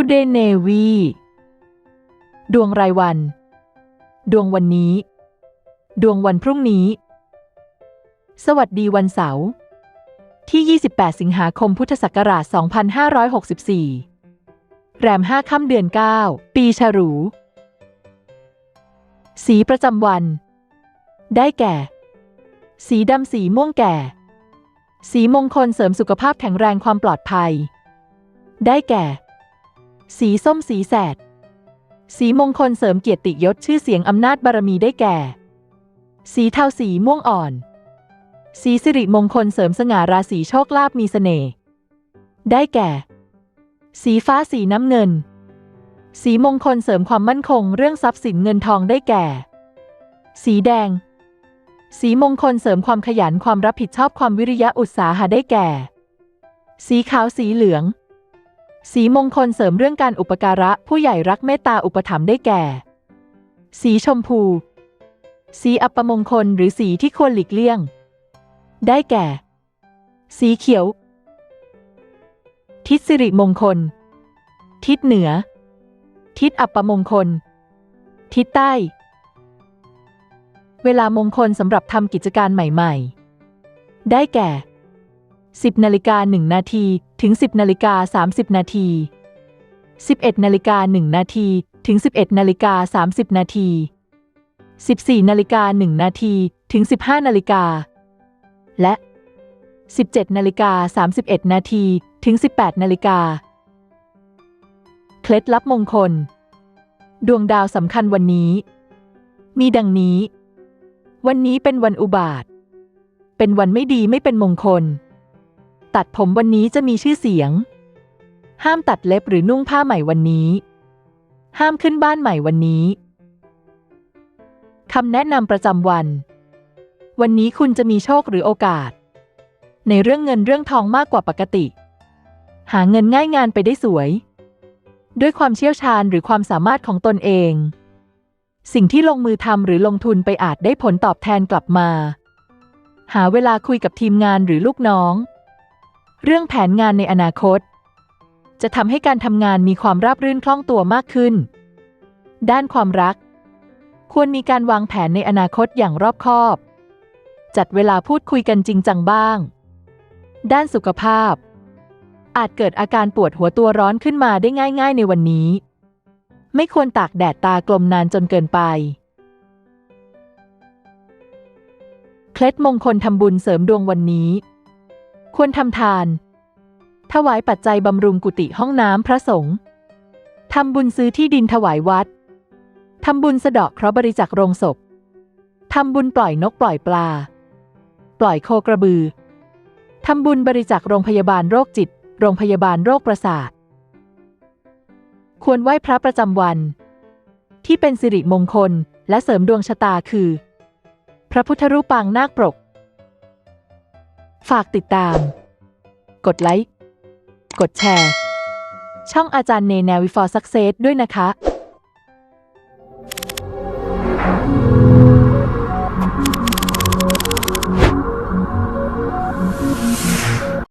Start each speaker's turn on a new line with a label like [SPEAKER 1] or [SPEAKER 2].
[SPEAKER 1] Today Navy ดวงรายวัน ดวงวันนี้ ดวงวันพรุ่งนี้ สวัสดีวันเสาร์ที่ 28 สิงหาคมพุทธศักราช 2564 แรม 5 ค่ำเดือน 9 ปีฉลู สีประจำวัน ได้แก่ สีดำสีม่วงแก่ สีมงคลเสริมสุขภาพแข็งแรงความปลอดภัย ได้แก่ สีส้มสีแสด สีมงคลเสริมเกียรติยศชื่อเสียงอำนาจบารมีได้แก่ สีเทาสีม่วงอ่อน สีสิริมงคลเสริมสง่าราศีโชคลาภมีเสน่ห์ได้แก่ สีฟ้าสีน้ำเงิน สีมงคลเสริมความมั่นคงเรื่องทรัพย์สินเงินทองได้แก่ สีแดง สีมงคลเสริมความขยันความรับผิดชอบความวิริยะอุตสาหะได้แก่ สีขาวสีเหลือง สีมงคลเสริมเรื่องการอุปการะผู้ใหญ่รักเมตตาอุปถัมภ์ได้แก่ สีชมพู สีอัปมงคลหรือสีที่ควรหลีกเลี่ยง ได้แก่ สีเขียว ทิศสิริมงคล ทิศเหนือ ทิศอัปมงคล ทิศใต้ เวลามงคลสำหรับทำกิจการใหม่ ๆ ได้แก่ 10นาฬิกา1นาทีถึง 10นาฬิกา30นาที11นาฬิกา1นาทีถึง 11นาฬิกา30นาที14นาฬิกา1นาทีถึง 15นาฬิกาและ 17นาฬิกา31นาทีถึง 18นาฬิกาเคล็ดลับมงคล ดวงดาวสำคัญวันนี้ มีดังนี้ วันนี้เป็นวันอุบาท เป็นวันไม่ดีไม่เป็นมงคล ตัดผมวันนี้จะมีชื่อเสียง ห้ามตัดเล็บหรือนุ่งผ้าใหม่วันนี้ ห้ามขึ้นบ้านใหม่วันนี้คำแนะนำประจำวัน วันนี้คุณจะมีโชคหรือโอกาส ในเรื่องเงินเรื่องทองมากกว่าปกติ หาเงินง่ายงานไปได้สวย ด้วยความเชี่ยวชาญหรือความสามารถของตนเอง สิ่งที่ลงมือทำหรือลงทุนไปอาจได้ผลตอบแทนกลับมา หาเวลาคุยกับทีมงานหรือลูกน้อง เรื่องแผนงานในอนาคต จะทำให้การทำงานมีความราบรื่นคล่องตัวมากขึ้น ด้านความรัก ควรมีการวางแผนในอนาคตอย่างรอบคอบ จัดเวลาพูดคุยกันจริงจังบ้าง ด้านสุขภาพ อาจเกิดอาการปวดหัวตัวร้อนขึ้นมาได้ง่าย ๆ ในวันนี้ ไม่ควรตากแดดตากลมนานจนเกินไปเคล็ดมงคลทำบุญเสริมดวงวันนี้ ควรทำทาน ถวายปัจจัยบำรุงกุฏิห้องน้ำพระสงฆ์ทำบุญซื้อที่ดินถวายวัด ทำบุญสะเดาะเคราะห์บริจาคโรงศพ ทำบุญปล่อยนกปล่อยปลา ปล่อยโคกระบือ ทำบุญบริจาคโรงพยาบาลโรคจิต โรงพยาบาลโรคประสาท ควรไหว้พระประจำวัน ที่เป็นสิริมงคลและเสริมดวงชะตาคือ พระพุทธรูปปางนาคปรก ฝากติดตาม กดไลค์ กดแชร์ ช่องอาจารย์เนแนวิฟอร์ซักเซสด้วยนะคะ